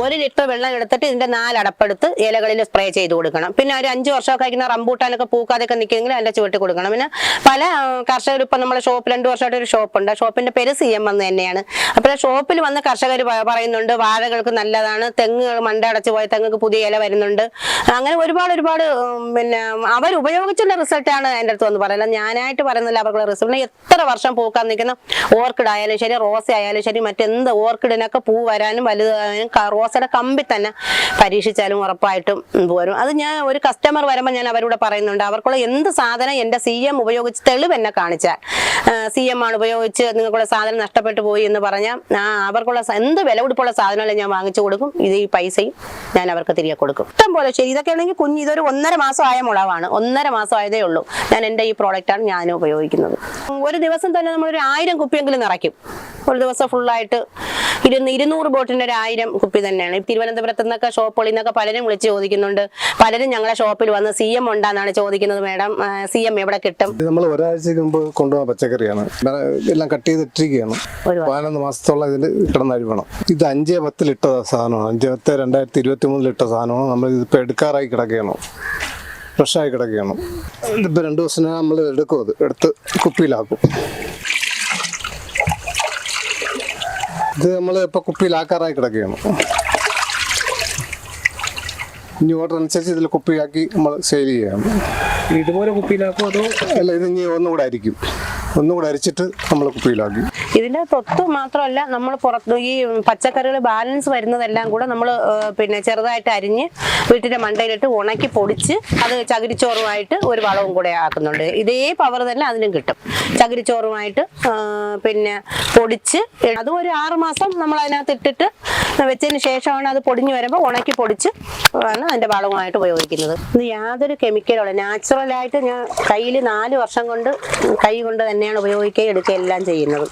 ഒരു ലിറ്റർ വെള്ളം എടുത്തിട്ട് ഇതിന്റെ നാലടപ്പെടുത്ത് ഇലകളിൽ സ്പ്രേ ചെയ്ത് കൊടുക്കണം. പിന്നെ ഒരു അഞ്ച് വർഷമൊക്കെ കഴിക്കുന്ന റംബൂട്ടാനൊക്കെ പൂക്കാതെയൊക്കെ നിൽക്കുമെങ്കിൽ അതിന്റെ ചുവട്ടി കൊടുക്കണം. പിന്നെ പല കർഷകർ ഇപ്പൊ നമ്മുടെ ഷോപ്പ് രണ്ടു വർഷമായിട്ട് ഒരു ഷോപ്പുണ്ട്. ആ ഷോപ്പിന്റെ പേര് സി എം എന്ന് തന്നെയാണ്. അപ്പോൾ ഷോപ്പിൽ വന്ന കർഷകർ പറയുന്നുണ്ട് വാഴകൾക്ക് നല്ലതാണ് തെങ്ങുകൾ മണ്ട അടച്ച് പോയ തെങ്ങുക്ക് പുതിയ ഇല വരുന്നുണ്ട്. അങ്ങനെ ഒരുപാട് ഒരുപാട് പിന്നെ അവർ ഉപയോഗിച്ചുള്ള റിസൾട്ടാണ് എന്റെ അടുത്ത് വന്ന് പറയുന്നത്. ഞാനായിട്ട് പറയുന്നില്ല അവർക്കുള്ള റിസൾട്ട്. എത്ര വർഷം പൂക്കാൻ നിൽക്കുന്ന? ഓർക്കിഡ് ആയാലും ശരി റോസ് ആയാലും ശരി മറ്റെന്ത് ഓർക്കിഡിനൊക്കെ പൂ വരാനും വലുതാകാനും റോസയുടെ കമ്പി തന്നെ പരീക്ഷിച്ചാലും ഉറപ്പായിട്ടും പോരും. അത് ഞാൻ ഒരു കസ്റ്റമർ വരുമ്പോൾ ഞാൻ അവരോട് പറയുന്നുണ്ട് അവർക്കുള്ള എന്ത് സാധനം എന്റെ സി എം ഉപയോഗിച്ച് തെളിവ് എന്നെ കാണിച്ചാൽ? സി എം ആണ് ഉപയോഗിച്ച് നിങ്ങൾക്കുള്ള സാധനം നഷ്ടപ്പെട്ടു പോയി എന്ന് പറഞ്ഞാൽ അവർക്കുള്ള എന്ത് വില കൊടുപ്പുള്ള സാധനമല്ല ഞാൻ വാങ്ങിച്ചു കൊടുക്കും? ഇത് ഈ പൈസയും ഞാൻ അവർക്ക് തിരികെ കൊടുക്കും. ഇഷ്ടം പോലെ ശരി ഇതൊക്കെ ആണെങ്കിൽ കുഞ്ഞ് ഇതൊരു ഒന്നര മാസം ആയ മുളവാണ് ഒന്നര മാസം ആയതേ ഉള്ളൂ. ഞാൻ എന്റെ ഈ പ്രോഡക്റ്റാണ് ഞാൻ ഉപയോഗിക്കുന്നത്. ഒരു ദിവസം തന്നെ നമ്മളൊരു ആയിരം കുപ്പിയെങ്കിലും നിറയ്ക്കും. ഒരു ദിവസം ഫുള്ളായിട്ട് ഇരുന്ന് ഇരുന്നൂറ് ബോട്ടിന്റെ ഒരു ആയിരം കുപ്പി തന്നെയാണ്. തിരുവനന്തപുരത്ത് നിന്നൊക്കെ ഷോപ്പുകളിൽ നിന്നൊക്കെ പലരും വിളിച്ച് ചോദിക്കുന്നുണ്ട്. പലരും ഞങ്ങളെ ഷോപ്പിൽ വന്ന് സി എം ഉണ്ടാന്നാണ് ചോദിക്കുന്നത് മാഡം സി എം എവിടെ കിട്ടും? നമ്മൾ ഒരാഴ്ചക്ക് മുമ്പ് കൊണ്ടുപോകാൻ പച്ചക്കറിയാണ്. എല്ലാം കട്ട് ചെയ്തിട്ടിരിക്കുകയാണ്. പതിനൊന്ന് മാസത്തോളം ഇതിൽ കിടന്ന് അഴിവണം ഇത് അഞ്ചേ പത്തിൽ ഇട്ട സാധനമാണ്. അഞ്ചേ പത്ത് രണ്ടായിരത്തി ഇരുപത്തി മൂന്നിൽ ഇട്ട സാധനമാണ്. നമ്മൾ ഇതിപ്പോൾ എടുക്കാറായി കിടക്കുകയാണ്. ഫ്രഷായി കിടക്കുകയാണ്. ഇതിപ്പോൾ രണ്ട് ദിവസം നമ്മൾ എടുക്കും അത്. എടുത്ത് കുപ്പിയിലാക്കും. ഇത് നമ്മൾ ഇപ്പോൾ കുപ്പിയിലാക്കാറായി കിടക്കുകയാണ്. ഇനി ഓർഡർ അനുസരിച്ച് ഇതിൽ കുപ്പിയാക്കി നമ്മൾ സെയിൽ ചെയ്യണം ഇതുപോലെ കുപ്പിയിലാക്കും അതോ അല്ല ഇത് ഇനി ഒന്നുകൂടെ അരിക്കും ഒന്നുകൂടെ അരിച്ചിട്ട് നമ്മൾ കുപ്പിയിലാക്കി. ഇതിന്റെ തൊത്ത് മാത്രമല്ല നമ്മൾ പുറത്ത് ഈ പച്ചക്കറികൾ ബാലൻസ് വരുന്നതെല്ലാം കൂടെ നമ്മൾ പിന്നെ ചെറുതായിട്ട് അരിഞ്ഞ് വീട്ടിന്റെ മണ്ടയിലിട്ട് ഉണക്കി പൊടിച്ച് അത് ചകിരിച്ചോറുമായിട്ട് ഒരു വളവും കൂടെ ആക്കുന്നുണ്ട്. ഇതേ പവർ തന്നെ അതിനും കിട്ടും. ചകിരിച്ചോറുമായിട്ട് പിന്നെ പൊടിച്ച് അതും ഒരു ആറുമാസം നമ്മൾ അതിനകത്ത് ഇട്ടിട്ട് വെച്ചതിന് ശേഷമാണ് അത് പൊടിഞ്ഞു വരുമ്പോൾ ഉണക്കി പൊടിച്ച് ആണ് അതിന്റെ വളവുമായിട്ട് ഉപയോഗിക്കുന്നത്. ഇത് യാതൊരു കെമിക്കലുള്ള നാച്ചുറലായിട്ട് ഞാൻ കയ്യിൽ നാല് വർഷം കൊണ്ട് കൈ കൊണ്ട് തന്നെയാണ് ഉപയോഗിക്കുകയും എടുക്കുകയും എല്ലാം ചെയ്യുന്നത്.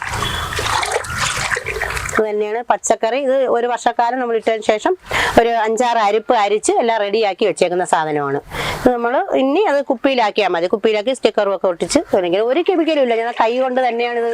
ഇത് തന്നെയാണ് പച്ചക്കറി. ഇത് ഒരു വർഷക്കാലം നമ്മൾ ഇട്ടതിന് ശേഷം ഒരു അഞ്ചാറ് അരിപ്പ് അരിച്ച് എല്ലാം റെഡിയാക്കി വെച്ചേക്കുന്ന സാധനമാണ്. ഇത് നമ്മൾ ഇനി അത് കുപ്പിയിലാക്കിയാൽ മതി. കുപ്പിയിലാക്കി സ്റ്റിക്കറും ഒക്കെ ഒട്ടിച്ച് അല്ലെങ്കിൽ ഒരു കെമിക്കലും ഇല്ല. ഞാൻ കൈ കൊണ്ട് തന്നെയാണ് ഇത്